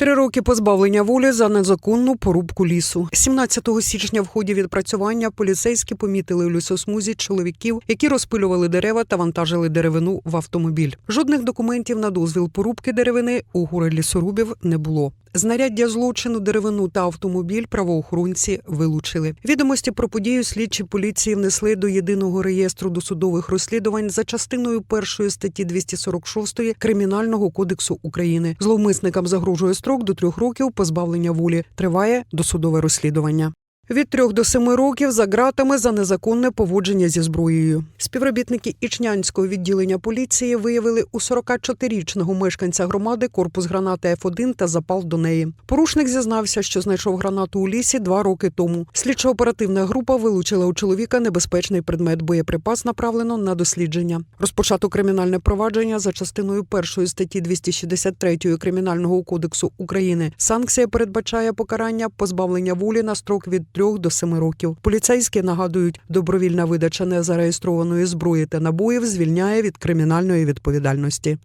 Три роки позбавлення волі за незаконну порубку лісу. 17 січня в ході відпрацювання поліцейські помітили у лісосмузі чоловіків, які розпилювали дерева та вантажили деревину в автомобіль. Жодних документів на дозвіл порубки деревини у гори лісорубів не було. Знаряддя злочину, деревину та автомобіль правоохоронці вилучили. Відомості про подію слідчі поліції внесли до єдиного реєстру досудових розслідувань за частиною першої статті 246 Кримінального кодексу України. Зловмисникам загрожує строк до трьох років позбавлення волі. Триває досудове розслідування. Від трьох до семи років за ґратами за незаконне поводження зі зброєю. Співробітники Ічнянського відділення поліції виявили у 44-річного мешканця громади корпус гранати Ф1 та запал до неї. Порушник зізнався, що знайшов гранату у лісі два роки тому. Слідчо-оперативна група вилучила у чоловіка небезпечний предмет. Боєприпас направлено на дослідження. Розпочато кримінальне провадження за частиною першої статті 263 Кримінального кодексу України. Санкція передбачає покарання позбавлення волі на строк від 3 до 7 років. Поліцейські нагадують, добровільна видача незареєстрованої зброї та набоїв звільняє від кримінальної відповідальності.